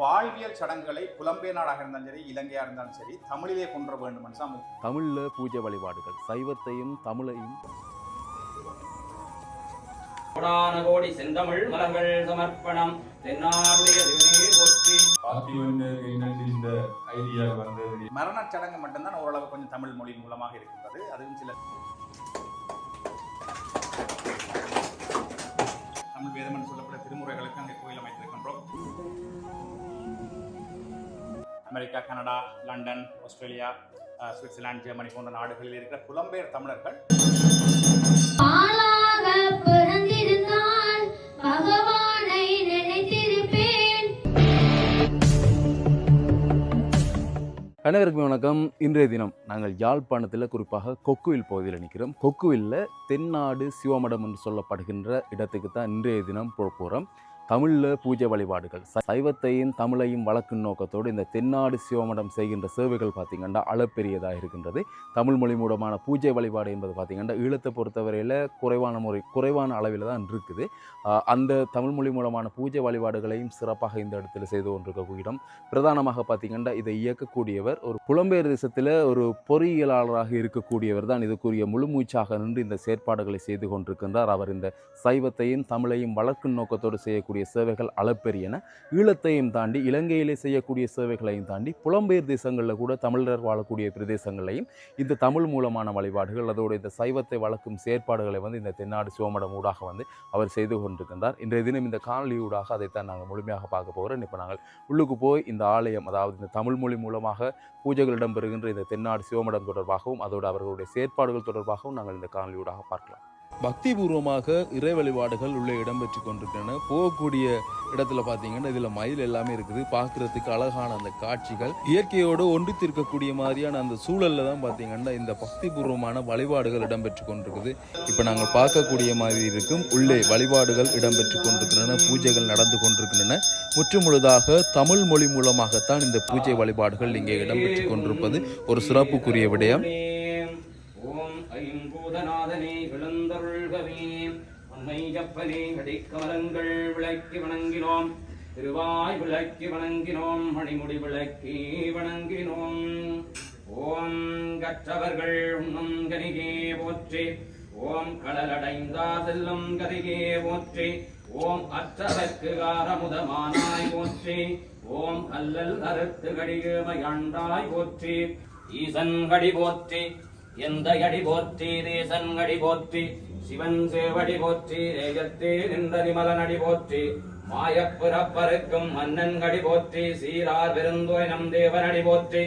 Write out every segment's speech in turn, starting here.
வாழ்வியல் சடங்குகளை புலம்பெயர் நாடாக இருந்தாலும் சரி இலங்கையாக இருந்தாலும் சரி தமிழிலே வர வேண்டும் என்று தமிழில் பூஜை வழிபாடுகள் சைவத்தையும் தமிழையும். கோடான கோடி செந்தமிழ் மலர்கள் சமர்ப்பணம் மரணச் சடங்கு மட்டும்தான் ஓரளவு கொஞ்சம் தமிழ் மொழி மூலமாக இருக்கின்றது. அதுவும் சில தமிழ் வேதம் என்று சொல்லப்பட்ட திருமுறைகளுக்கு அங்கே கோயில் அமைத்திருக்கின்றோம். America Canada London Australia Switzerland Germany போன்ற நாடுகளில் இருக்கிற புலம்பெயர் தமிழர்கள் அனைவருக்கும் வணக்கம். இன்றைய தினம் நாங்கள் யாழ்ப்பாணத்தில் குறிப்பாக கொக்குவில் பகுதியில் நிற்கிறோம் கொக்குவில்ல தென்னாடு சிவமடம் என்று சொல்லப்படுகின்ற இடத்துக்கு தான் இன்றைய தினம் போகிறோம் தமிழில் பூஜை வழிபாடுகள். சைவத்தையும் தமிழையும் வளர்க்கும் நோக்கத்தோடு இந்த தென்னாடு சிவமடம் செய்கின்ற சேவைகள் பார்த்திங்கன்னா அளப்பெரியதாக இருக்கின்றது. தமிழ் மொழி மூலமான பூஜை வழிபாடு என்பது பார்த்திங்கன்னா ஈழத்தை பொறுத்தவரையில் குறைவான முறை குறைவான அளவில் தான் இருக்குது. அந்த தமிழ் மொழி மூலமான பூஜை வழிபாடுகளையும் சிறப்பாக இந்த இடத்துல செய்து கொண்டிருக்க இடம். பிரதானமாக பார்த்தீங்கன்னா இதை இயக்கக்கூடியவர் ஒரு புலம்பெயர் தேசத்தில் ஒரு பொறியியலாளராக இருக்கக்கூடியவர் தான். இதுக்குரிய முழுமூச்சாக நின்று இந்த செயற்பாடுகளை செய்து கொண்டிருக்கின்றார். அவர் இந்த சைவத்தையும் தமிழையும் வளர்க்கும் நோக்கத்தோடு செய்யக்கூடிய சேவைகள் அளப்பெரியன. ஈழத்தையும் தாண்டி இலங்கையிலே செய்யக்கூடிய சேவைகளையும் தாண்டி புலம்பெயர் தேசங்களில் கூட தமிழர் வாழக்கூடிய பிரதேசங்களையும் இந்த தமிழ் மூலமான வழிபாடுகள் அதோடு இந்த சைவத்தை வளர்க்கும் செயற்பாடுகளை வந்து இந்த தென்னாடு சிவமடம் ஊடாக வந்து அவர் செய்து கொண்டிருக்கின்றார். இன்றைய தினம் இந்த காணொலி ஊடாக அதைத்தான் நாங்கள் முழுமையாக பார்க்க போகிறோம். இப்போ நாங்கள் உள்ளுக்கு போய் இந்த ஆலயம் அதாவது இந்த தமிழ் மொழி மூலமாக பூஜைகளிடம் பெறுகின்ற இந்த தென்னாடு சிவமடம் தொடர்பாகவும் அதோடு அவர்களுடைய செயற்பாடுகள் தொடர்பாகவும் நாங்கள் இந்த காணொலியூடாக பார்க்கலாம். பக்தி பூர்வமாக இறை வழிபாடுகள் உள்ளே இடம்பெற்று கொண்டிருக்கின்றன. போகக்கூடிய இடத்துல பார்த்தீங்கன்னா இதில் மயில் எல்லாமே இருக்குது. பார்க்குறதுக்கு அழகான அந்த காட்சிகள். இயற்கையோடு ஒன்றித்திருக்கக்கூடிய மாதிரியான அந்த சூழலில் தான் பார்த்தீங்கன்னா இந்த பக்தி பூர்வமான வழிபாடுகள் இடம்பெற்று கொண்டிருக்குது. இப்போ நாங்கள் பார்க்கக்கூடிய மாதிரி இருக்கும். உள்ளே வழிபாடுகள் இடம்பெற்று கொண்டிருக்கின்றன. பூஜைகள் நடந்து கொண்டிருக்கின்றன. முற்றுமுழுதாக தமிழ் மொழி மூலமாகத்தான் இந்த பூஜை வழிபாடுகள் இங்கே இடம்பெற்று கொண்டிருப்பது ஒரு சிறப்புக்குரிய விடயம். ஓம் ஐம்பூதநாதனே விழுந்தருள்கவே உண்மை கடிக்கமலங்கள் விளக்கி வணங்கினோம். திருவாய் விளக்கி வணங்கினோம். மணிமுடி விளக்கி வணங்கினோம். ஓம் கற்றவர்கள் உண்ணும் கனிகே போற்றி. ஓம் கடலடைந்தா செல்லும் கதிகே போற்றி. ஓம் அற்றவர்க்கு காரமுதமானாய் போற்றி. ஓம் அல்லல் அறுத்து கடிகமையாண்டாய் போற்றி. ஈசன் கடி போற்றி. எந்த அடி போற்றி. தேசன் கடி போற்றி. சிவன் சேவடி போற்றி ரேயத்தே நிந்தரிமலனடி அடி போற்றி மாயப்புறப்பருக்கும் மன்னன் கடி போற்றி சீரார் பெருந்தோய் நம் தேவனடி போற்றி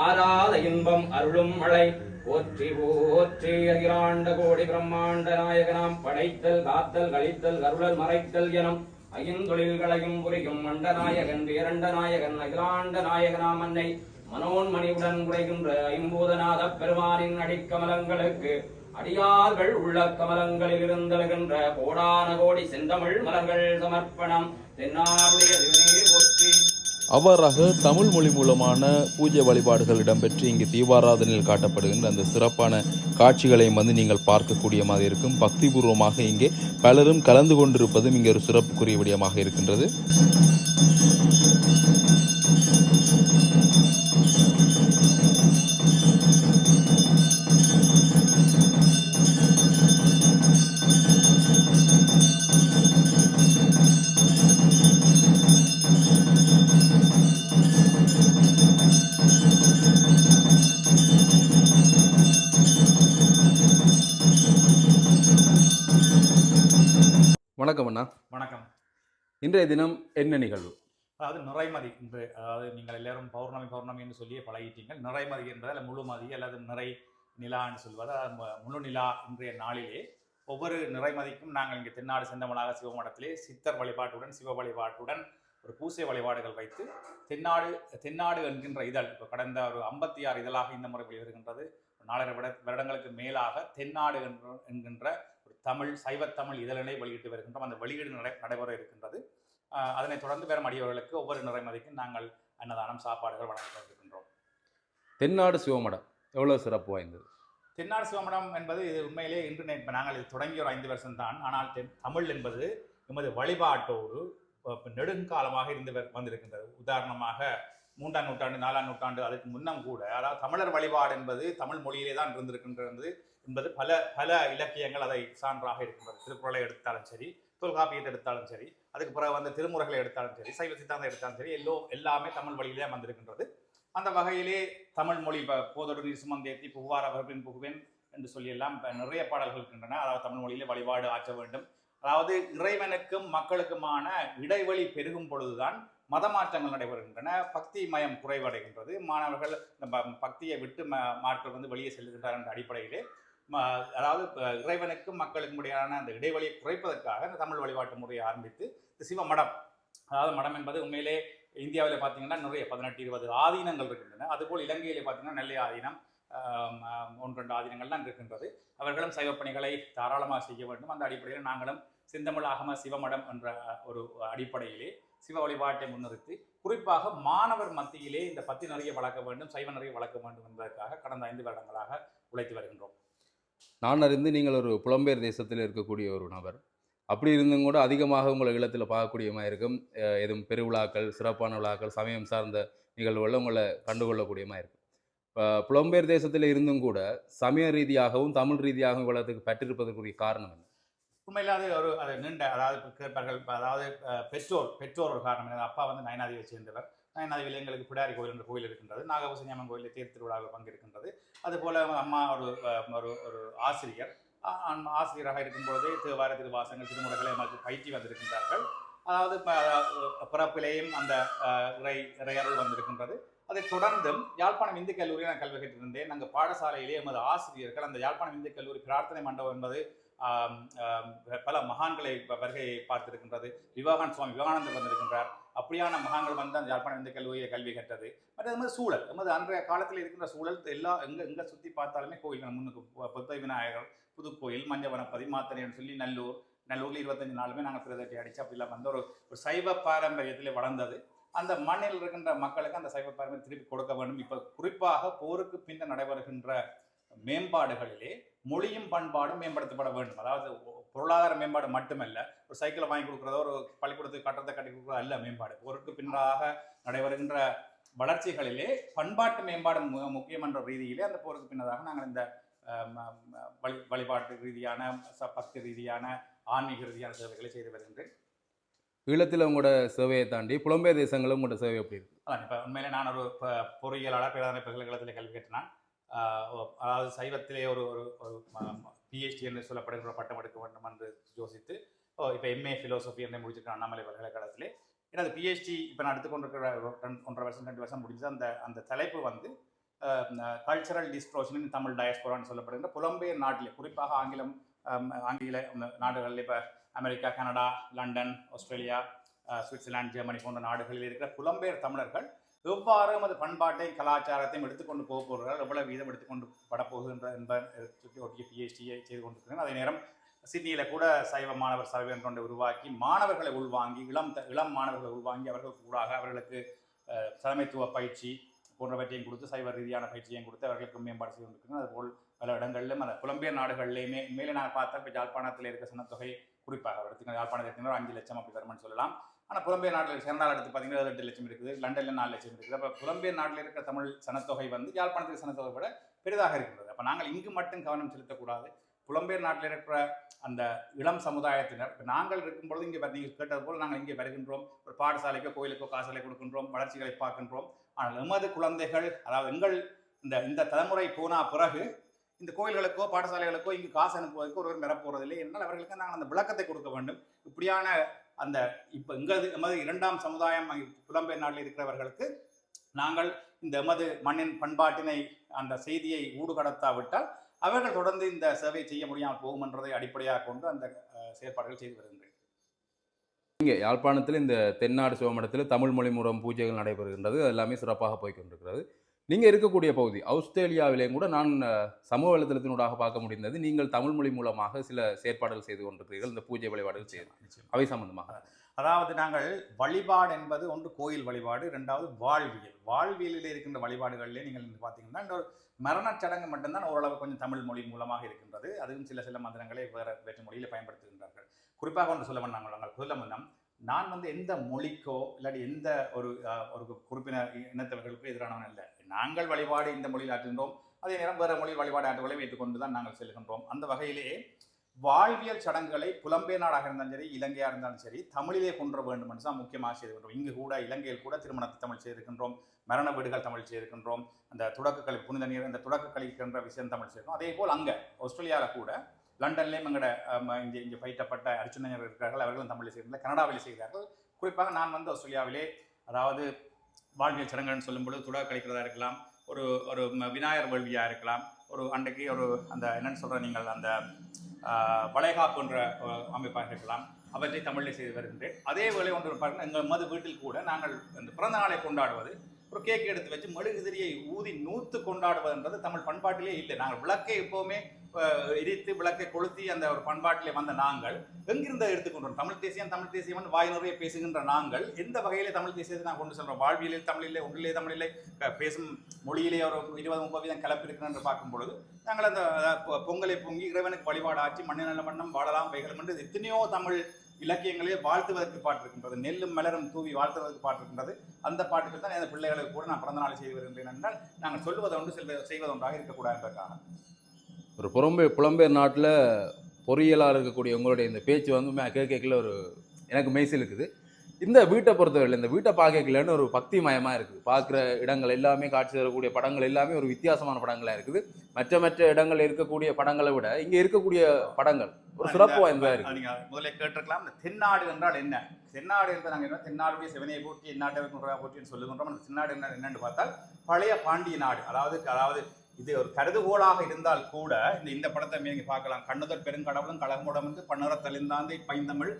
ஆராத இன்பம் அருளும் மழை போற்றி போற்றி அகிலாண்ட கோடி பிரம்மாண்ட நாயகனாம் படைத்தல் காத்தல் கழித்தல் கருளல் மறைத்தல் எனும் ஐந்தொழில்களையும் புரியும் மண்டநாயகன் வீரண்ட நாயகன் அகிலாண்ட நாயகனாம் அன்னை மனோன்மணியுடன் குறைகின்ற ஐம்பூதநாத பெருமானின் அடிக்கமலங்களுக்கு அடியார்கள் உள்ள கமலங்களில் இருந்தழுகின்ற கோடான கோடி செந்தமிழ் மலர்கள் சமர்ப்பணம். தென்னாருடைய போற்றி. அவ்வாறாக தமிழ் மொழி மூலமான பூஜை வழிபாடுகள் இடம்பெற்று இங்கு தீபாராதனையில் காட்டப்படுகின்ற அந்த சிறப்பான காட்சிகளையும் வந்து நீங்கள் பார்க்கக்கூடிய மாதிரி இருக்கும். பக்திபூர்வமாக இங்கே பலரும் கலந்து கொண்டிருப்பதும் இங்கே ஒரு சிறப்புக்குரிய விடயமாக இருக்கின்றது. வணக்கம் அண்ணா. வணக்கம். இன்றைய தினம் என்ன நிகழ்வு? அதாவது நிறைமதி என்று அதாவது நீங்கள் எல்லாரும் பௌர்ணமி பௌர்ணமி என்று சொல்லியே பழகிட்டீங்கள். நிறைமதி என்பதால் முழுமதி அல்லது நிறை நிலான்னு சொல்வது? முழு நிலா இன்றைய நாளிலே ஒவ்வொரு நிறைமதிக்கும் நாங்கள் இங்கே தென்னாடு செந்தமலாக சிவமடத்திலே சித்தர் வழிபாட்டுடன் சிவ வழிபாட்டுடன் ஒரு பூசை வழிபாடுகள் வைத்து தென்னாடு தென்னாடு என்கின்ற இதழ் இப்போ கடந்த ஒரு ஐம்பத்தி ஆறு இதழாக இந்த முறை வெளிவருகின்றது. நாலரை விட வருடங்களுக்கு மேலாக தென்னாடு என்ற என்கின்ற தமிழ் சைவத்தமிழ் இதழினை வெளியிட்டு வருகின்றோம். அந்த வெளியீடு நடை நடைபெற இருக்கின்றது. அதனைத் தொடர்ந்து வரும் அடியவர்களுக்கு ஒவ்வொரு நிறைமதிக்கும் நாங்கள் அன்னதானம் சாப்பாடுகள் வழங்கி கொண்டிருக்கின்றோம். தென்னாடு சிவமடம் எவ்வளோ சிறப்பு வாய்ந்தது? தென்னாடு சிவமடம் என்பது இது உண்மையிலே இன்று இப்போ நாங்கள் இது தொடங்கிய ஒரு ஐந்து வருஷம் தான் ஆனால் தென் தமிழ் என்பது எமது வழிபாட்டோடு நெடுங்காலமாக இருந்து வந்திருக்கின்றது. உதாரணமாக மூன்றாம் நூற்றாண்டு நாலாம் நூற்றாண்டு அதுக்கு முன்னம் கூட. அதாவது தமிழர் வழிபாடு என்பது தமிழ் மொழியிலே தான் இருந்திருக்கின்றது என்பது பல பல இலக்கியங்கள் அதை சான்றாக இருக்கின்றது. திருக்குறளை எடுத்தாலும் சரி தொல்காப்பியத்தை எடுத்தாலும் சரி அதுக்கு பிறகு வந்து திருமுறைகளை எடுத்தாலும் சரி சைவ சித்தாந்தம் எடுத்தாலும் சரி எல்லோ எல்லாமே தமிழ் வழியிலே வந்திருக்கின்றது. அந்த வகையிலே தமிழ் மொழி ப- போதொடு நீர் சுமந்தேத்தி புகுவார் அவர்பின் புகுவேன் என்று சொல்லி எல்லாம் நிறைய பாடல்கள் இருக்கின்றன. அதாவது தமிழ் மொழியிலே வழிபாடு ஆற்ற வேண்டும். அதாவது இறைவனுக்கும் மக்களுக்குமான இடைவெளி பெருகும் பொழுதுதான் மதமாற்றங்கள் நடைபெறுகின்றன பக்தி மயம் குறைவடைகின்றது. மாணவர்கள் இந்த பக்தியை விட்டு ம மாற்றம் வந்து வெளியே செல்கின்றார் என்ற அடிப்படையிலே ம- அதாவது இறைவனுக்கும் மக்களுக்கும் இடையான அந்த இடைவெளியை குறைப்பதற்காக இந்த தமிழ் வழிபாட்டு முறையை ஆரம்பித்து இந்த சிவ மடம் அதாவது மடம் என்பது உண்மையிலே இந்தியாவில் பார்த்தீங்கன்னா நிறைய பதினெட்டு இருபது ஆதீனங்கள் இருக்கின்றன. அதுபோல் இலங்கையிலே பார்த்தீங்கன்னா நெல்லை ஆதீனம் ஆம், ஒன்று ரெண்டு ஆதீனங்கள்லாம் இருக்கின்றது. அவர்களும் சைவ பணிகளை தாராளமாக செய்ய வேண்டும். அந்த அடிப்படையில் நாங்களும் செந்தமிழ் ஆகம சிவமடம் என்ற ஒரு அடிப்படையிலே சிவ வழிபாட்டை முன்னிறுத்தி குறிப்பாக மாணவர் மத்தியிலே இந்த பத்தி நிறைய வளர்க்க வேண்டும் சைவ நிறைய வளர்க்க வேண்டும் என்பதற்காக கடந்த ஐந்து வருடங்களாக உழைத்து வருகின்றோம். நான் அறிந்து நீங்கள் ஒரு புலம்பெயர் தேசத்தில் இருக்கக்கூடிய ஒரு நபர். அப்படி இருந்தும் கூட அதிகமாக உங்களை இல்லத்தில் பார்க்கக்கூடியமாக இருக்கும் எதுவும் பெருவிழாக்கள் சிறப்பான விழாக்கள் சமயம் சார்ந்த நிகழ்வுகளில் உங்களை கண்டுகொள்ளக்கூடியமாக இருக்கும். இப்போ புலம்பெயர் தேசத்தில் இருந்தும் கூட சமய ரீதியாகவும் தமிழ் ரீதியாகவும் இவ்வளவுக்கு பெற்றிருப்பதற்குரிய காரணம் என்ன? உண்மையில் அது ஒரு அது நீண்ட அதாவது கேட்பார்கள் அதாவது பெற்றோர் பெற்றோர் ஒரு காரணம். எனது அப்பா வந்து நயனாதியை சேர்ந்தவர் நயனாதிவில் எங்களுக்கு பிடாரி கோயில் என்ற கோயில் இருக்கின்றது. நாகபூசணி அம்மன் கோயிலில் தேர் திருவிழாவில் பங்கெடுக்கின்றது. அதுபோல அம்மா ஒரு ஒரு ஒரு ஆசிரியர். ஆசிரியராக இருக்கும் திருவார திருவாசங்கள் திருமுறைகளை நமக்கு பயிற்சி வந்திருக்கின்றார்கள். அதாவது ப- பிறப்பிலேயும் அந்த இறை இறையருள் வந்திருக்கின்றது. அதைத் தொடர்ந்தும் யாழ்ப்பாணம் இந்து கல்லூரியில் நான் கல்வி கற்றிருந்தேன் நாங்கள் பாடசாலையிலே எமது ஆசிரியர்கள் அந்த யாழ்ப்பாணம் இந்து கல்லூரி பிரார்த்தனை மண்டபம் என்பது பல மகான்களை வருகையை பார்த்திருக்கின்றது. விவேகானந்த சுவாமி விவேகானந்தர் வந்திருக்கின்றார். அப்படியான மகான்கள் வந்து அந்த யாழ்ப்பாணம் இந்த கல்லூரியில் கல்வி கற்றது. மற்ற அது மாதிரி சூழல் நமது அன்றைய காலத்தில் இருக்கின்ற சூழல் எல்லா எங்கே எங்கே சுற்றி பார்த்தாலுமே கோயில்கள் முன்னுக்கு பு- புத்த விநாயகர் புதுக்கோயில் மஞ்சவனப்பதி மாத்தனைன்னு சொல்லி நல்லூர் நல்லூரில் இருபத்தஞ்சு நாளுமே நாங்கள் பிரதட்டி அடித்து அப்படிலாம் வந்து ஒரு ஒரு சைவ பாரம்பரியத்தில் வளர்ந்தது. அந்த மண்ணில் இருக்கின்ற மக்களுக்கு அந்த சைவ பாரம்பரியம் திருப்பி கொடுக்க வேண்டும். இப்போ குறிப்பாக போருக்கு பின்னர் நடைபெறுகின்ற மேம்பாடுகளிலே மொழியும் பண்பாடும் மேம்படுத்தப்பட வேண்டும். அதாவது பொருளாதார மேம்பாடு மட்டுமல்ல ஒரு சைக்கிளை வாங்கி கொடுக்குறதோ ஒரு பள்ளிக்கூடத்துக்கு கட்டடத்தை கட்டி கொடுக்குறதோ அல்ல மேம்பாடு. போருக்கு பின்னராக நடைபெறுகின்ற வளர்ச்சிகளிலே பண்பாட்டு மேம்பாடு மிக முக்கியம் என்ற ரீதியிலே அந்த போருக்கு பின்னதாக நாங்கள் இந்த வழி வழிபாட்டு ரீதியான பக்தி ரீதியான ஆன்மீக ரீதியான சேவைகளை செய்து வருகின்றேன். ஈழத்தில் உங்களோட சேவையை தாண்டி புலம்பெயர் தேசங்களும் உங்களோட சேவை எப்படி இருக்கு? அதான் இப்போ உண்மையிலே நான் ஒரு பொறியியலாளர் பேராதனை பல்கலைக்கழகத்தில் கல்வி ஒ- அதாவது சைவத்திலே ஒரு ஒரு ஒரு பிஹெச்டி என்று சொல்லப்படுகிற பட்டம் எடுக்க வேண்டும் என்று யோசித்து ஓ இப்போ எம்ஏ ஃபிலோசஃபி என்று முடிச்சிருக்கேன் அண்ணாமலை பல்கலைக்கழகத்திலே எனது பிஹெச்டி இப்போ நான் எடுத்துக்கொண்டிருக்கிற ஒன்றரை வருஷம் ரெண்டு வருஷம் முடிஞ்சு அந்த அந்த தலைப்பு வந்து கல்ச்சரல் டிஸ்ட்ரோஷன் தமிழ் டயஸ்போரான்னு சொல்லப்படுகிற புலம்பெயர் நாட்டிலே குறிப்பாக ஆங்கிலம் ஆங்கில நாடுகளில் இப்போ America Canada London Australia Switzerland Germany போன்ற நாடுகளில் இருக்கிற புலம்பெயர் தமிழர்கள் எவ்வாறு நமது பண்பாட்டையும் கலாச்சாரத்தையும் எடுத்துக்கொண்டு போக போகிறார்கள் எவ்வளவு வீதம் எடுத்துக்கொண்டு படப்போகுகின்ற என்பதை சுற்றி ஒட்டிய பிஹெச்டியை செய்து கொண்டிருக்கிறேன். அதே நேரம் சிட்னியில் கூட சைவ மாணவர் சபை என்ற ஒன்றை உருவாக்கி மாணவர்களை உள்வாங்கி இளம் த- இளம் மாணவர்களை உள்வாங்கி அவர்கள் கூடாக அவர்களுக்கு தலைமைத்துவ பயிற்சி போன்றவற்றையும் கொடுத்து சைவ ரீதியான பயிற்சியையும் கொடுத்து அவர்களுக்கு மேம்பாடு செய்து கொண்டிருக்கிறோம் அதுபோல் பல இடங்களிலும் அந்த புலம்பிய நாடுகளிலேயுமே மேலே நான் பார்த்தா இப்போ யாழ்ப்பாணத்தில் இருக்க சனத்தொகை குறிப்பாக எடுத்துக்கணும் யாழ்ப்பாணத்தில் எடுத்தீங்கன்னா ஒரு அஞ்சு லட்சம் அப்படி வருமானு சொல்லலாம். ஆனால் புலம்பெயர் நாட்டில் சேர்ந்தால் எடுத்து பார்த்தீங்கன்னா ஏழு எட்டு லட்சம் இருக்குது. லண்டனில் நாலு லட்சம் இருக்குது. அப்போ புலம்பெயர் நாட்டில் இருக்கிற தமிழ் சனத்தொகை வந்து யாழ்ப்பாணத்தில் சனத்தொகை விட பெரிதாக இருக்கிறது அப்போ நாங்கள் இங்கு மட்டும் கவனம் செலுத்தக்கூடாது. புலம்பெயர் நாட்டில் இருக்கிற அந்த இளம் சமுதாயத்தினர் இப்போ நாங்கள் இருக்கும்பொழுது இங்கே நீங்கள் கேட்டது போல் நாங்கள் இங்கே வருகின்றோம். ஒரு பாடசாலைக்கோ கோயிலுக்கோ காசலை கொடுக்கின்றோம் வளர்ச்சிகளை பார்க்கின்றோம். ஆனால் எமது குழந்தைகள் அதாவது எங்கள் இந்த இந்த தலைமுறை போனா பிறகு இந்த கோயில்களுக்கோ பாடசாலைகளுக்கோ இங்கு காசு அனுப்புவதற்கு ஒருவர் மிரப்போறதில்லை என்றால் அவர்களுக்கு நாங்கள் அந்த விளக்கத்தை கொடுக்க வேண்டும். இப்படியான அந்த இப்போ எங்களது எமது இரண்டாம் சமுதாயம் புலம்பெயர் நாட்டில் இருக்கிறவர்களுக்கு நாங்கள் இந்த எமது மண்ணின் பண்பாட்டினை அந்த செய்தியை ஊடுகடத்தாவிட்டால் அவர்கள் தொடர்ந்து இந்த சேவை செய்ய முடியாமல் போகும் என்றதை அடிப்படையாக கொண்டு அந்த செயற்பாடுகள் செய்து வருகின்றேன். இங்கே யாழ்ப்பாணத்தில் இந்த தென்னாடு சிவமடத்தில் தமிழ் மொழி மூலம் பூஜைகள் நடைபெறுகின்றது. அது எல்லாமே சிறப்பாக போய்கொண்டிருக்கிறது நீங்கள் இருக்கக்கூடிய பகுதி ஆஸ்திரேலியாவிலேயும் கூட நான் சமூக வலைதளத்தினூடாக பார்க்க முடிந்தது. நீங்கள் தமிழ் மொழி மூலமாக சில செயற்பாடுகள் செய்து கொண்டிருக்கிறீர்கள். இந்த பூஜை வழிபாடுகள் நிச்சயமா. அவை சம்பந்தமாக. அதாவது நாங்கள் வழிபாடு என்பது ஒன்று கோயில் வழிபாடு ரெண்டாவது வாழ்வியல். வாழ்வியலில் இருக்கின்ற வழிபாடுகளிலே நீங்கள் பார்த்தீங்கன்னா இந்த ஒரு மரணச் சடங்கு மட்டும்தான் ஓரளவு கொஞ்சம் தமிழ் மொழி மூலமாக இருக்கின்றது. அதுவும் சில சில மந்திரங்களை வேறு வேற்று மொழியில் பயன்படுத்துகின்றார்கள். குறிப்பாக ஒன்று சொல்ல நாங்கள் நாங்கள் சொல்ல முன்னம் நான் வந்து எந்த மொழிக்கோ இல்லாட்டி எந்த ஒரு ஒரு குறிப்பினர் இனத்தவர்களுக்கோ எதிரானவன் அல்ல. நாங்கள் வழிபாடு இந்த மொழியில் ஆற்றுகின்றோம். அதே நேரம் வேறு மொழி வழிபாடு ஆற்றுகளை வைத்துக்கொண்டு தான் நாங்கள் செல்கின்றோம். அந்த வகையிலே வாழ்வியல் சடங்குகளை புலம்பெயர் நாடாக இருந்தாலும் சரி இலங்கையாக இருந்தாலும் சரி தமிழிலே கொண்டு வேண்டும் என்று தான் முக்கியமாக செய்திருக்கின்றோம். இங்கு கூட இலங்கையில் கூட திருமணத்தை தமிழ் செய்திருக்கின்றோம். மரண வீடுகள் தமிழ் செய்திருக்கின்றோம். அந்த தொடக்கக்கலை புனித நீர் அந்த தொடக்கக்கலைக்கின்ற விஷயம் தமிழ் செய்திருக்கோம் அதே போல் அங்கே ஆஸ்திரேலியாவில் கூட லண்டன்லேயும் எங்களோட இங்கே இங்கே பயிற்றப்பட்ட அர்ச்சனையர் இருக்கிறார்கள் அவர்களும் தமிழில் செய்கிறார்கள் கனடாவில் செய்கிறார்கள் குறிப்பாக நான் வந்து ஆஸ்திரேலியாவிலே அதாவது வாழ்வியல் சடங்குகள்னு சொல்லும்பொழுது துடா கழிக்கிறதா இருக்கலாம் ஒரு ஒரு ம- விநாயகர் வேள்வியாக இருக்கலாம் ஒரு அன்றைக்கு ஒரு அந்த என்னன்னு சொல்கிற நீங்கள் அந்த ஆஹ், வளைகாப்பு என்ற அமைப்பாக இருக்கலாம். அவற்றை தமிழில் செய்து வருகின்றேன். அதே வேலை ஒன்று பாருங்கள் எங்கள் மது வீட்டில் கூட நாங்கள் அந்த பிறந்த நாளை கொண்டாடுவது ஒரு கேக் எடுத்து வச்சு மெழுகுதிரியை ஊதி நூற்று கொண்டாடுவதுன்றது தமிழ் பண்பாட்டிலே இல்லை. நாங்கள் விளக்கை எப்போவுமே எரித்து விளக்கை கொளுத்தி அந்த ஒரு பண்பாட்டிலே வந்த நாங்கள் எங்கிருந்து எடுத்துக்கொண்டோம். தமிழ் தேசியம் தமிழ் தேசியம் வாய் நிறைய பேசுகின்ற நாங்கள் எந்த வகையிலே தமிழ் தேசியத்தை நான் கொண்டு செல்றோம்? வாழ்வியலே தமிழிலே ஒன்றிலே தமிழிலே பேசும் மொழியிலே ஒரு இருபது முப்பது வீதம் கலப்பு என்று பார்க்கும் பொழுது நாங்கள் அந்த பொ- பொங்கலை பொங்கி இறைவனுக்கு வழிபாடு ஆற்றி மண்ணு நல்ல மண்ணம் வாழலாம் வைகளும் என்று எத்தனையோ தமிழ் இலக்கியங்களே வாழ்த்துவதற்கு பாட்டு இருக்கின்றது. நெல்லும் மலரும் தூவி வாழ்த்துவதற்கு பாட்டிருக்கின்றது அந்த பாட்டுக்கு தான் எனது பிள்ளைகளுக்கு கூட நான் பிறந்த நாள் செய்து வருகின்றேன் என்றால் நாங்கள் சொல்வதை ஒன்று செல்வ செய்வது ஒன்றாக இருக்கக்கூடாது என்பதற்காக. ஒரு புறம்பே புலம்பெயர் நாட்டில் பொறியியலாக இருக்கக்கூடிய உங்களுடைய இந்த பேச்சு வந்து கேட்க கேட்கல ஒரு எனக்கு மெய்சில் இருக்குது. இந்த வீட்டை பொறுத்தவரையில் இந்த வீட்டை பார்க்கலன்னு ஒரு பக்தி மயமாக இருக்குது. பார்க்குற இடங்கள் எல்லாமே காட்சி தரக்கூடிய படங்கள் எல்லாமே ஒரு வித்தியாசமான படங்களாக இருக்குது. மற்ற மற்ற இடங்கள் இருக்கக்கூடிய படங்களை விட இங்கே இருக்கக்கூடிய படங்கள் ஒரு சிறப்பு வாய்ந்ததாக இருக்குது. அது நீங்க முதல்ல கேட்டிருக்கலாம் இந்த தென்னாடு என்றால் என்ன? தென்னாடு என்று நாங்கள் என்ன தென்னாடுடைய சிவனையை போற்றி எந்நாட்டை போற்றின்னு சொல்லுகின்றோம். அந்த தென்னாடு என்ன என்னன்னு பார்த்தால் பழைய பாண்டிய நாடு. அதாவது அதாவது இது ஒரு கருதுகோளாக இருந்தால் கூட இந்த இந்த படத்தை நீங்க பார்க்கலாம். கண்ணுதல் பெருங்கடவுளும் கழகமுடம் வந்து பன்னுற தெளிந்தாந்தை பைந்தமிழ்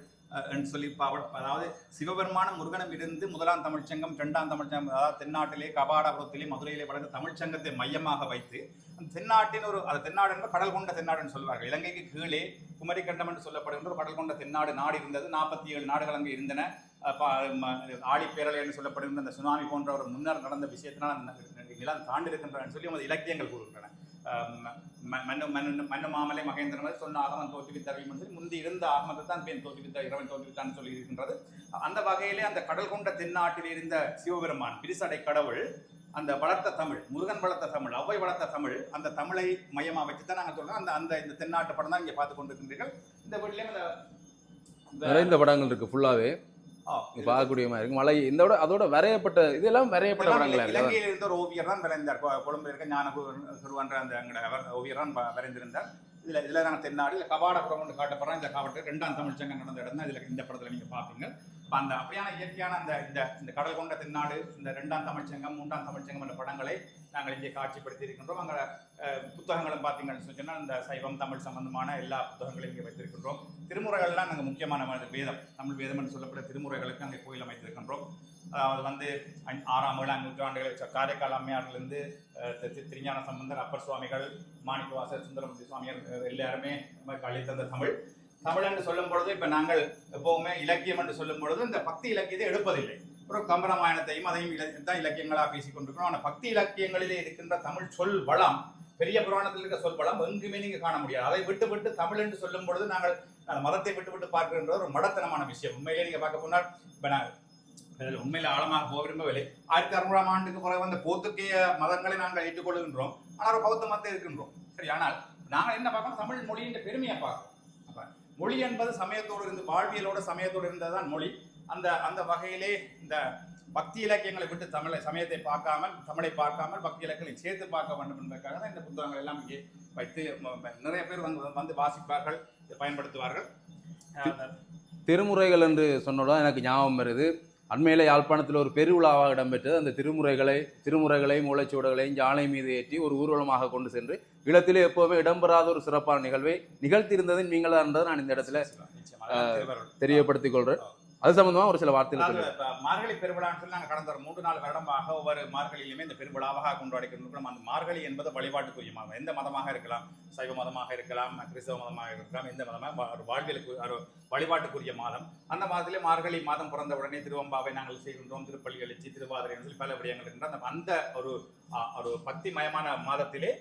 என்று சொல்லி அதாவது சிவபெருமான முருகனம் இருந்து முதலாம் தமிழ்ச்சங்கம் இரண்டாம் தமிழ்ச்சங்கம் அதாவது தென்னாட்டிலே கபாடபுரத்திலே மதுரையிலே வளர்ந்த தமிழ்ச்சங்கத்தை மையமாக வைத்து அந்த தென்னாட்டின் ஒரு அது தென்னாடு என்பது கடல் கொண்ட தென்னாடுன்னு சொல்வார்கள். இலங்கைக்கு கீழே குமரிக்கண்டம் என்று சொல்லப்படுகின்ற ஒரு கடல் கொண்ட தென்னாடு நாடு இருந்தது. நாற்பத்தி ஏழு நாடுகள் அங்கே இருந்தன. ஆழிப்பேரலை என்று சொல்லப்படுகின்ற அந்த சுனாமி போன்ற ஒரு முன்னர் நடந்த விஷயத்தினால் அந்த ந- நிலம் தாண்டி இருக்கின்றன சொல்லி நமது இலக்கியங்கள் கூறுகின்றன. ம- மன்னு மன்னு மன்னு மாமலை மகேந்திரன் மாதிரி சொன்ன ஆகமன் தோற்றுவித்தறியும் சொல்லி முந்தி இருந்த ஆகமத்தை தான் பெண் தோற்றுவித்தார் இறைவன் தோற்றுவித்தான்னு சொல்லி இருக்கின்றது அந்த வகையிலே அந்த கடல் கொண்ட தென்னாட்டில் இருந்த சிவபெருமான் பிரிசடை கடவுள் அந்த வளர்த்த தமிழ் முருகன் வளர்த்த தமிழ் அவ்வை வளர்த்த தமிழ் அந்த தமிழை மையமாக வச்சு தான் நாங்கள் சொல்கிறோம் அந்த அந்த இந்த தென்னாட்டு படம் தான் இங்கே பார்த்து கொண்டிருக்கின்றீர்கள். இந்த வீட்டிலேயும் அந்த இந்த- நிறைந்த படங்கள் இருக்குது ஃபுல்லாகவே பார்க்கக்கூடிய மாதிரி இருக்கு. மலை இந்த விட அதோட வரையப்பட்ட இதெல்லாம் வரையப்பட்ட படங்களா இலங்கையில் இருந்த ஒரு ஓவியர் தான் வரைந்தார் கொ- கொழும்பில் இருக்க ஞான குரு- குருவன்ற அந்த ஓவியர் தான் வரைந்திருந்தார். இதுல இதுல நாங்கள் தென்னாடு கபாடபுரம் ஒன்று காட்டப்படுறோம் இந்த காவட்டு ரெண்டாம் தமிழ் சங்கம் நடந்த இடம் தான். இதுல இந்த படத்துல நீங்க பார்ப்பீங்க இப்போ அந்த அப்படியான இயற்கையான அந்த இந்த இந்த கடல் கொண்ட தென்னாடு இந்த ரெண்டாம் தமிழ்ச்சங்கம் மூன்றாம் தமிழ்ச்சங்கம் என்ற படங்களை நாங்கள் இங்கே காட்சிப்படுத்தி இருக்கின்றோம் அங்கே புத்தகங்களும் பார்த்தீங்கன்னு சொன்னால் இந்த சைவம் தமிழ் சம்பந்தமான எல்லா புத்தகங்களையும் இங்கே வைத்திருக்கின்றோம். திருமுறைகள்லாம் நாங்கள் முக்கியமான வேதம் தமிழ் வேதம் என்று சொல்லப்பட்ட திருமுறைகளுக்கு அங்கே கோயில் அமைத்திருக்கின்றோம் அதாவது வந்து ஆறாம் ஏழாம் நூற்றாண்டுகளை காரைக்கால் அம்மையார்லேருந்து திருஞான சம்பந்தர் அப்பர் சுவாமிகள் மாணிக்கவாசர் சுந்தரமூர்த்தி சுவாமியார் எல்லாருமே நமக்கு அளித்தந்த தமிழ். தமிழ் என்று சொல்லும் பொழுது இப்போ நாங்கள் எப்பவுமே இலக்கியம் என்று சொல்லும் பொழுது இந்த பக்தி இலக்கியத்தை எடுப்பதில்லை. ஒரு கம்பராமாயணத்தையும் அதையும் தான் இலக்கியங்களாக பேசிக்கொண்டிருக்கிறோம். ஆனால் பக்தி இலக்கியங்களிலே இருக்கின்ற தமிழ் சொல் வளம் பெரிய புராணத்தில் இருக்க சொல் வளம் எங்குமே நீங்கள் காண முடியாது. அதை விட்டு விட்டு தமிழ் என்று சொல்லும் பொழுது நாங்கள் அந்த மதத்தை விட்டு விட்டு பார்க்கின்ற ஒரு மடத்தனமான விஷயம். உண்மையிலே நீங்கள் பார்க்க போனால் இப்போ நான் இதில் ஆழமாக போக விரும்பவில்லை. ஆயிரத்தி அறுநூறாம் ஆண்டுக்கு பிறகு வந்த போர்த்துக்கேய மதங்களை நாங்கள் ஏற்றுக்கொள்கின்றோம். ஆனால் ஒரு பௌத்த மதத்தை இருக்கின்றோம் சரி ஆனால் நாங்கள் என்ன பார்க்கணும்? தமிழ் மொழியின் பெருமையை பார்க்கணும். மொழி என்பது சமயத்தோடு இருந்து வாழ்வியலோட சமயத்தோடு இருந்ததுதான் மொழி. அந்த அந்த வகையிலே இந்த பக்தி இலக்கியங்களை விட்டு தமிழை சமயத்தை பார்க்காமல் தமிழை பார்க்காமல் பக்தி இலக்கியங்களை சேர்த்து பார்க்க வேண்டும் என்பதற்காக தான் இந்த புத்தகங்கள் எல்லாம் இங்கே வைத்து நிறைய பேர் வந்து வந்து வாசிப்பார்கள் பயன்படுத்துவார்கள். திருமுறைகள் என்று சொன்னோட எனக்கு ஞாபகம் வருது. அண்மையில் யாழ்ப்பாணத்தில் ஒரு பெருவிழாவாக இடம்பெற்றது. அந்த திருமுறைகளை திருமுறைகளையும் மூளைச்சுவடுகளையும் யானை மீது ஏற்றி ஒரு ஊர்வலமாக கொண்டு சென்று ஈழத்திலே எப்போவுமே இடம்பெறாத ஒரு சிறப்பான நிகழ்வை நிகழ்த்தியிருந்தது நீங்களா இருந்தது. நான் இந்த இடத்துல. தெரியப்படுத்திக் கொள்றேன். அது சம்பந்தமா ஒரு சில வார்த்தைகள் மார்கழி பெருவிழான்னு சொல்லி நாங்கள் கடந்த மூன்று நாலு வருடமாக ஒவ்வொரு மார்கழியிலுமே இந்த பெருவிழாவாக கொண்டாடி கொண்டிருக்கிறோம் அந்த மார்கழி என்பது வழிபாட்டுக்குரிய மாதம் எந்த மதமாக இருக்கலாம்? சைவ மதமாக இருக்கலாம் கிறிஸ்தவ மதமாக இருக்கலாம் எந்த மதமாக ஒரு வாழ்வியலுக்கு ஒரு வழிபாட்டுக்குரிய மாதம். அந்த மாதத்திலே மார்கழி மாதம் பிறந்த உடனே திருவம்பாவை நாங்கள் செய்கின்றோம். திருப்பள்ளி எழுச்சி திருவாதிரை சொல்லி பல விடயங்கள் இருக்கின்ற அந்த அந்த ஒரு ஒரு பக்திமயமான மாதத்திலே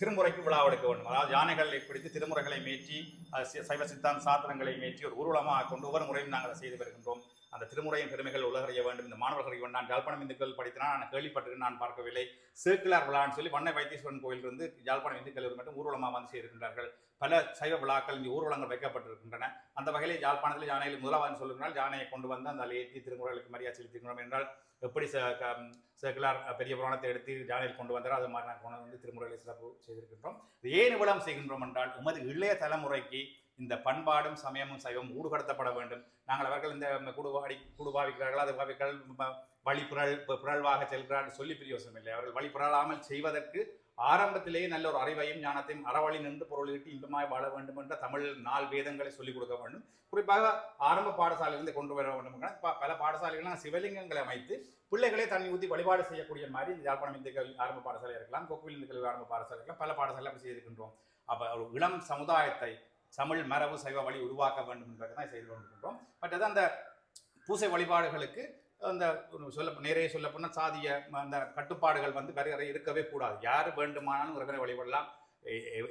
திருமுறைக்கு விழா எடுக்க வேண்டும். அதாவது யானைகளை பிடித்து திருமுறைகளை மேற்றி சி- சைவ சித்தாந்த சாத்திரங்களை மேற்றி ஒரு ஊர்வலமாக கொண்டு ஒவ்வொரு முறையும் நாங்கள் அதை செய்து வருகின்றோம். அந்த திருமுறையின் பெருமைகள் உலகறிய வேண்டும். இந்த மாணவர்கள் அறிய வேண்டும் நான் யாழ்ப்பாணம் இந்துக்கள் படித்தனா நான் கேள்விப்பட்டு நான் பார்க்கவில்லை. சேக்கிலார் விழான்னு சொல்லி வண்ண வைத்தீஸ்வரன் கோயிலிருந்து யாழ்ப்பாணம் இந்துக்கள் மட்டும் ஊர்வலமாக வந்து செய்திருக்கின்றார்கள் பல சைவ விழாக்கள் இங்கே ஊர்வலங்கள் வைக்கப்பட்டிருக்கின்றன. அந்த வகையில் யாழ்ப்பாணத்தில் யானையில் முதலாவது சொல்லுங்கள் யானையை கொண்டு வந்து அந்த ஏற்றி திருமுறைகளுக்கு மரியாதை செலுத்திக்கிறோம் என்றால் எப்படி ச க- சேக்கிலார் பெரிய புராணத்தை எடுத்து யானையில் கொண்டு வந்தாரோ அது மாதிரி நான் கொண்டு வந்து திருமுறைகளை சிறப்பு செய்திருக்கின்றோம். ஏன் இவ்வளவு செய்கின்றோம் என்றால் உமது இளைய தலைமுறைக்கு இந்த பண்பாடும் சமயமும் சைவம் ஊடுகடத்தப்பட வேண்டும். நாங்கள் அவர்கள் இந்த குடுவாடி குடுபாவிக்கிறார்கள் அது பாவிக்கள் வழி புரள் புரள்வாக செல்கிறார்கள் சொல்லி பிரயோசனம் இல்லை. அவர்கள் வழிபுரளாமல் செய்வதற்கு ஆரம்பத்திலேயே நல்ல ஒரு அறிவையும் ஞானத்தையும் அறவழி நின்று பொருளிட்டு இன்பமாய் வாழ வேண்டும் என்ற தமிழ் நால் வேதங்களை சொல்லிக் கொடுக்க வேண்டும். குறிப்பாக ஆரம்ப பாடசாலையிலிருந்து கொண்டு வர வேண்டும் ப- பல பாடசாலைகள்லாம் சிவலிங்கங்களை அமைத்து பிள்ளைகளே தண்ணி ஊற்றி வழிபாடு செய்யக்கூடிய மாதிரி இந்த யாழ்ப்பாணம் கல்வி ஆரம்ப பாடசாலை இருக்கலாம் கொக்குவில் இந்துக்கள் ஆரம்ப பாடசாலை இருக்கலாம் பல பாடசாலை அப்படி செய்திருக்கின்றோம். அப்போ ஒரு இளம் சமுதாயத்தை தமிழ் மரபு சைவ வழி உருவாக்க வேண்டும் என்பதை தான் செய்து கொண்டிருக்கிறோம். பட் அது அந்த பூசை வழிபாடுகளுக்கு அந்த சொல்ல நிறைய சொல்ல போனால் சாதிய ம- அந்த கட்டுப்பாடுகள் வந்து வரையறை இருக்கவே கூடாது. யார் வேண்டுமானாலும் இறைவனை வழிபடலாம்.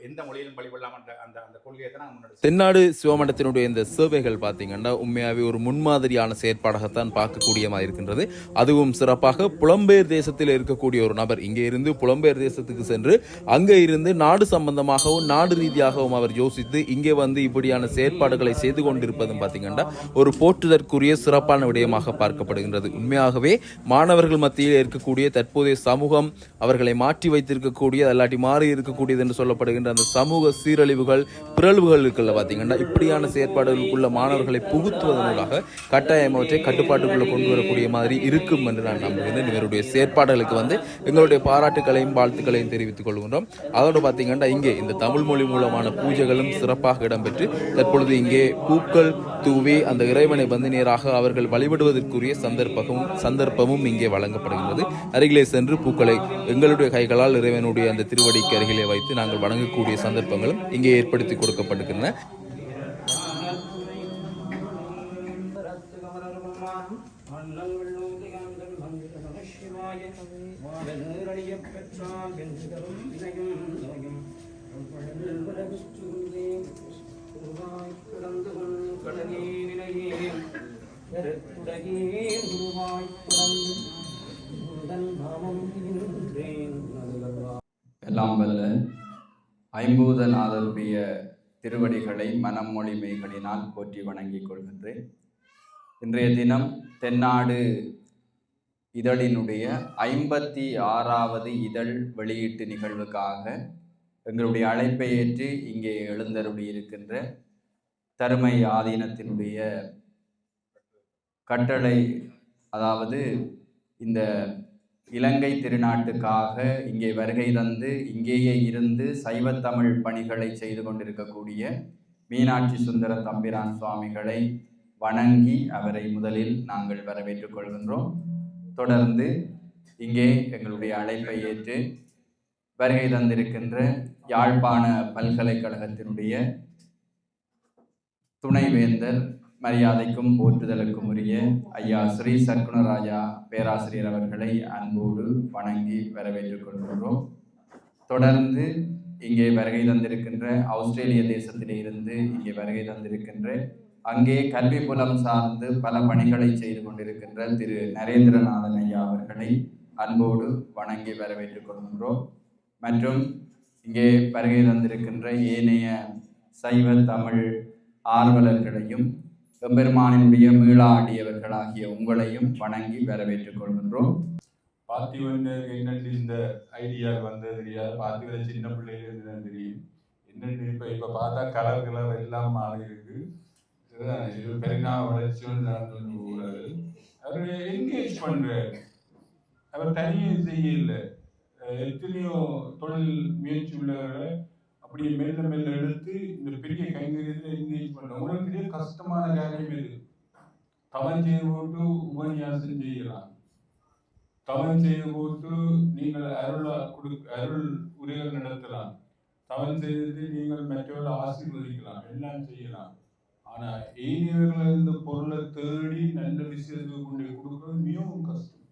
எந்த மொழியிலும் வழிபடலாம் என்ற அந்த அந்த கொள்கையை தான் முன்னாடி தென்னாடு சிவமண்டத்தினுடைய இந்த சேவைகள் பார்த்தீங்கன்னா உண்மையாகவே ஒரு முன்மாதிரியான செயற்பாடாகத்தான் பார்க்கக்கூடிய மாதிரி இருக்கின்றது. அதுவும் சிறப்பாக புலம்பெயர் தேசத்தில் இருக்கக்கூடிய ஒரு நபர் இங்கே இருந்து புலம்பெயர் தேசத்துக்கு சென்று அங்கே இருந்து நாடு சம்பந்தமாகவும் நாடு ரீதியாகவும் அவர் யோசித்து இங்கே வந்து இப்படியான செயற்பாடுகளை செய்து கொண்டிருப்பதும் பார்த்தீங்கன்னா ஒரு போற்றுதற்குரிய சிறப்பான விடயமாக பார்க்கப்படுகின்றது. உண்மையாகவே மாணவர்கள் மத்தியில் இருக்கக்கூடிய தற்போதைய சமூகம் அவர்களை மாற்றி வைத்திருக்கக்கூடிய அல்லாட்டி மாறி இருக்கக்கூடியது என்று சொல்லப்படுகின்ற அந்த சமூக சீரழிவுகள் பிறழ்வுகள் இருக்குல்ல பார்த்தீங்கன்னா இப்படியான செயற்பாடுகளுக்குள்ள மாணவர்களை புகுத்துவதனூடாக கட்டாயம் அவற்றை கட்டுப்பாட்டுக்குள்ளே கொண்டு வரக்கூடிய மாதிரி இருக்கும் என்று நான் நம்புகிறேன். இவருடைய செயற்பாடுகளுக்கு வந்து எங்களுடைய பாராட்டுகளையும் வாழ்த்துக்களையும் தெரிவித்துக் கொள்கின்றோம். அதோடு பார்த்தீங்கன்னா இங்கே இந்த தமிழ் மொழி மூலமான பூஜைகளும் சிறப்பாக இடம்பெற்று தற்பொழுது இங்கே பூக்கள் தூவி அந்த இறைவனை வந்து நேராக அவர்கள் வழிபடுவதற்குரிய சந்தர்ப்பமும் சந்தர்ப்பமும் இங்கே வழங்கப்படுகின்றது. அருகிலே சென்று பூக்களை எங்களுடைய கைகளால் இறைவனுடைய அந்த திருவடிக்கு அருகிலே வைத்து நாங்கள் வணங்கக்கூடிய சந்தர்ப்பங்களும் இங்கே ஏற்படுத்தி கொடுக்கப்படுகின்றன எல்லாம் வல்ல ஐம்பூதநாதருடைய திருவடிகளை மனம் மொழி மெய்களினால் போற்றி வணங்கிக் கொள்கின்றேன். இன்றைய தினம் தென்னாடு இதழினுடைய ஐம்பத்தி ஆறாவது இதழ் வெளியீட்டு நிகழ்வுக்காக எங்களுடைய அழைப்பை ஏற்று இங்கே எழுந்தருடைய இருக்கின்ற தருமை ஆதீனத்தினுடைய கட்டளை அதாவது இந்த இலங்கை திருநாட்டுக்காக இங்கே வருகை தந்து இங்கேயே இருந்து சைவத்தமிழ் பணிகளை செய்து கொண்டிருக்கக்கூடிய மீனாட்சி சுந்தர தம்பிரான் சுவாமிகளை வணங்கி அவரை முதலில் நாங்கள் வரவேற்றுக் கொள்கின்றோம். தொடர்ந்து இங்கே எங்களுடைய அழைப்பை ஏற்று வருகை தந்திருக்கின்ற யாழ்ப்பாண பல்கலைக்கழகத்தினுடைய துணைவேந்தர் மரியாதைக்கும் போற்றுதலுக்கும் உரிய ஐயா ஸ்ரீ சர்க்குணராஜா பேராசிரியர் அவர்களை அன்போடு வணங்கி வரவேற்றுக் கொள்கின்றோம். தொடர்ந்து இங்கே வருகை தந்திருக்கின்ற ஆஸ்திரேலிய தேசத்திலே இருந்து இங்கே வருகை தந்திருக்கின்ற அங்கே கல்வி புலம் சார்ந்து பல பணிகளை செய்து கொண்டிருக்கின்ற திரு நரேந்திரநாதன் ஐயா அவர்களை அன்போடு வணங்கி வரவேற்றுக் கொள்கின்றோம். மற்றும் இங்கே வருகை தந்திருக்கின்ற ஏனைய சைவ தமிழ் ஆர்வலர்களையும் எம்பெருமானினுடைய மீளாடியவர்களாகிய உங்களையும் வணங்கி வரவேற்றுக் கொள்கின்றோம். பார்த்திவன் இந்த ஐடியா வந்தது தெரியாது. பார்த்திவன் சின்ன பிள்ளையில இருந்தது தெரியும். என்னென்று இப்போ இப்போ பார்த்தா கலர் கலர் எல்லாம் மாறி இருக்கு. இதுதான் இது பெருநாள் வளர்ச்சியும் கூடாது. அவர் என்கேஜ் பண்ணுறார் அவர் தனியே செய்யல. எத்தனையோ தொழில் முயற்சி உள்ளவர்களை அப்படியே மெல்ல மெல்ல எடுத்து இந்த பெரிய கைங்கரியத்தில் என்கேஜ் பண்ண. உலகத்திலேயே கஷ்டமான காரியம் எது தவம் செய்து போட்டு உபன்யாசம் செய்யலாம். தவம் செய்து போட்டு நீங்கள் அருள் கொடு அருள் உரைகள் நடத்தலாம். தவம் செய்து நீங்கள் மற்றவர்கள் ஆசீர்வதிக்கலாம். எல்லாம் செய்யலாம். ஆனா ஏனியவர்கள் இந்த பொருளை தேடி நல்ல விஷயத்துக்கு கொண்டு கொடுக்கறது மிகவும் கஷ்டம்.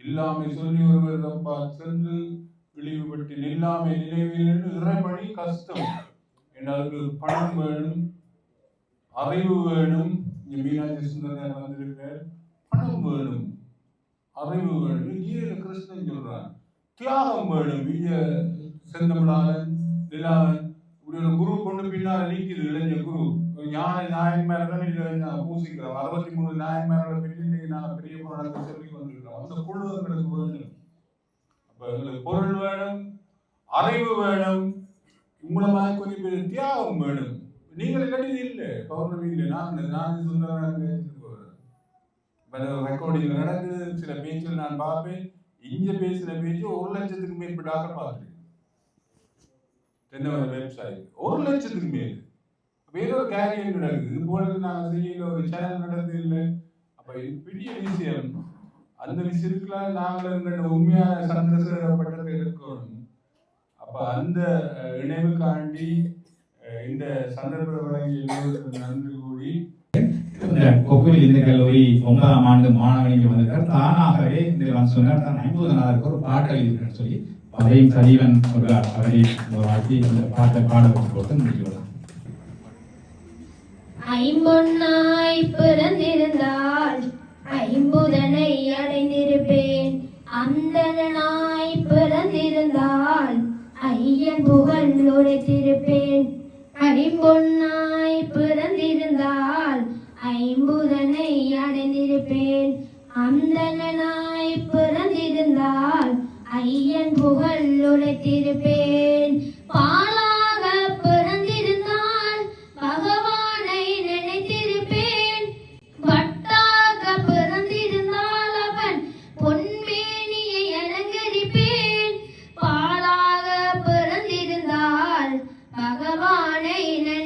இல்லாமல் சொல்லி ஒருவர் தப்பா சென்று இழிவுபட்டு நில்லாமை நினைவில் இறைபணி கஷ்டம். ஏன்னா பணம் வேணும் அறிவு வேணும். இங்க மீனாட்சி சுந்தரன் வந்திருக்கார். பணம் வேணும் அறிவு வேணும். ஈரல் கிருஷ்ணன் சொல்றான் தியாகம் வேணும். விஜய செந்தமிழாவன் நிலாவன் இப்படி ஒரு குரு கொண்டு பின்னால் நீக்குது இளைஞ குரு. ஒரு ஞான நாயன்மாரை தான் நான் பூசிக்கிறோம். அறுபத்தி மூணு நாயன் பற்றி இன்னைக்கு நான் பெரிய புராணத்தை சொல்லி கொண்டிருக்கிறோம். அந்த குழுவங்களுக்கு வேணும். அப்ப எங்களுக்கு பொருள் வேணும் அறிவு வேணும் உங்களமாக கொஞ்சம் பேர் தியாகம் வேணும். நீங்கள் இல்லாட்டி இல்லை. பௌர்ணமி இல்லை. நான் நான் சுந்தரமாக ரெக்கார்டிங் நடக்குது. சில பேச்சில் நான் பார்ப்பேன். இங்க பேசின பேச்சு ஒரு லட்சத்துக்கு மேற்பட்டாக பார்த்துருக்கேன் தென்னவர வெப்சைட் ஒரு லட்சத்துக்கு மேல். அப்ப ஏதோ ஒரு காரியம் நடக்குது இது போல நாங்கள் செய்யல. ஒரு சேனல் நடந்தது இல்லை அப்போ இது பெரிய விஷயம். அந்த விஷயத்துக்குலாம் நாங்கள் எங்களோட உண்மையான சந்திரசேகரப்பட்டதை எடுக்கணும் அப்ப அந்த இணைவுக்காண்டி இந்த சந்தர்ப்ப வழங்கிய நன்றி கூறி இந்த கொக்குவில் இந்து கல்லூரி ஒன்பதாம் ஆண்டு மாணவன் இங்கே வந்திருக்கார். தானாகவே இந்த வந்து சொன்னார். தான் ஐம்பதுநாதருக்கு ஒரு பாட்டு எழுதியிருக்கேன்னு சொல்லி அதையும் சதீவன் ஒரு அவரை ஒரு வாழ்த்தி அந்த பாட்டை பாட போட்டு முடிக்கலாம் ஐம்பொன்னாய் பிறந்திருந்தால் ஐம்புதனை அடைந்திருப்பேன். அந்தனாய் பிறந்திருந்தால் ஐயன் புகழ் உரைத்திருப்பேன் ஐம்பொன்னாய் பிறந்திருந்தால் ஐம்புதனை அடைந்திருப்பேன். அந்தனாய் பிறந்திருந்தால் ஐயன் புகழ் உரைத்திருப்பேன் பாலாக பிறந்திருந்தால்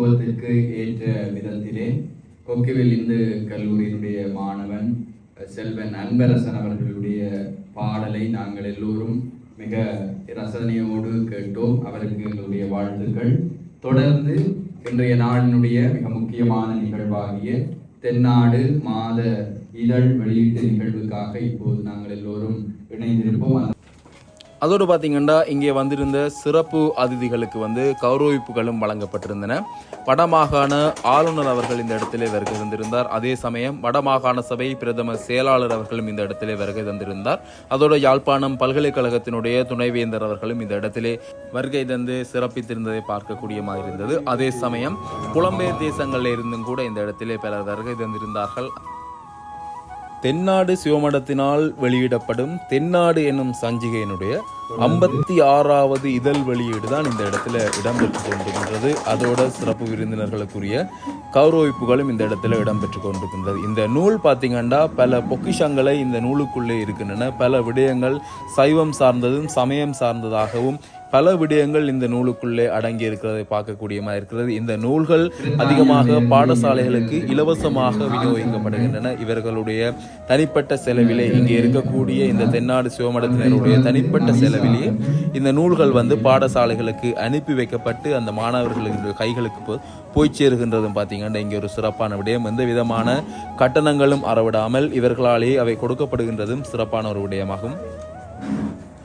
பக்குவத்திற்கு ஏற்ற விதத்திலே கொக்கிவில் இந்து கல்லூரியினுடைய மாணவன் செல்வன் அன்பரசன் அவர்களுடைய பாடலை நாங்கள் எல்லோரும் மிக ரசனையோடு கேட்டோம். அவருக்கு எங்களுடைய வாழ்த்துக்கள். தொடர்ந்து இன்றைய நாளினுடைய மிக முக்கியமான நிகழ்வாகிய தென்னாடு மாத இதழ் வெளியீட்டு நிகழ்வுக்காக இப்போது நாங்கள் எல்லோரும் இணைந்திருப்போம். அதோடு பார்த்தீங்கன்னா இங்கே வந்திருந்த சிறப்பு அதிதிகளுக்கு வந்து கௌரவிப்புகளும் வழங்கப்பட்டிருந்தன. வடமாகாண ஆளுநர் அவர்கள் இந்த இடத்திலே வருகை தந்திருந்தார். அதே சமயம் வடமாகாண சபை பிரதம செயலாளர் அவர்களும் இந்த இடத்திலே வருகை தந்திருந்தார். அதோடு யாழ்ப்பாணம் பல்கலைக்கழகத்தினுடைய துணைவேந்தர் அவர்களும் இந்த இடத்திலே வருகை தந்து சிறப்பித்திருந்ததை பார்க்கக்கூடிய மாதிரி இருந்தது. அதே சமயம் புலம்பெயர் தேசங்களில் இருந்தும் கூட இந்த இடத்திலே பலர் வருகை தந்திருந்தார்கள். தென்னாடு சிவமடத்தினால் வெளியிடப்படும் தென்னாடு என்னும் சஞ்சிகையினுடைய ஐம்பத்தி ஆறாவது இதழ் வெளியீடு தான் இந்த இடத்துல இடம்பெற்று கொண்டிருக்கின்றது. அதோட சிறப்பு விருந்தினர்களுக்குரிய கௌரவிப்புகளும் இந்த இடத்துல இடம்பெற்று கொண்டிருக்கின்றது. இந்த நூல் பார்த்தீங்கன்னா பல பொக்கிஷங்களை இந்த நூலுக்குள்ளே இருக்கின்றன. பல விடயங்கள் சைவம் சார்ந்ததும் சமயம் சார்ந்ததாகவும் பல விடயங்கள் இந்த நூலுக்குள்ளே அடங்கி இருக்கிறதை பார்க்கக்கூடியமா இருக்கிறது. இந்த நூல்கள் அதிகமாக பாடசாலைகளுக்கு இலவசமாக விநியோகிக்கப்படுகின்றன. இவர்களுடைய தனிப்பட்ட செலவிலே இங்கே இருக்கக்கூடிய இந்த தென்னாடு சிவமடத்தினருடைய தனிப்பட்ட செலவிலேயே இந்த நூல்கள் வந்து பாடசாலைகளுக்கு அனுப்பி வைக்கப்பட்டு அந்த மாணவர்களுடைய கைகளுக்கு போய் சேருகின்றதும் பார்த்தீங்கன்னா இங்கே ஒரு சிறப்பான விடயம். எந்த விதமான கட்டணங்களும் அறவிடாமல் இவர்களாலேயே அவை கொடுக்கப்படுகின்றதும் சிறப்பான ஒரு விடயமாகும்.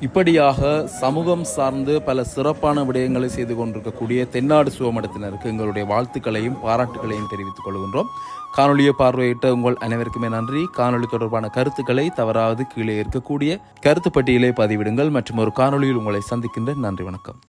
இப்படியாக சமூகம் சார்ந்து பல சிறப்பான விடயங்களை செய்து கொண்டிருக்கக்கூடிய தென்னாடு சுவமடத்தினருக்கு எங்களுடைய வாழ்த்துக்களையும் பாராட்டுகளையும் தெரிவித்துக் கொள்கின்றோம். காணொலியை பார்வையிட்ட உங்கள் அனைவருக்குமே நன்றி. காணொளி தொடர்பான கருத்துக்களை தவறாவது கீழே இருக்கக்கூடிய கருத்து பட்டியலை பதிவிடுங்கள். மற்றும் ஒரு காணொளியில் உங்களை சந்திக்கின்ற நன்றி வணக்கம்.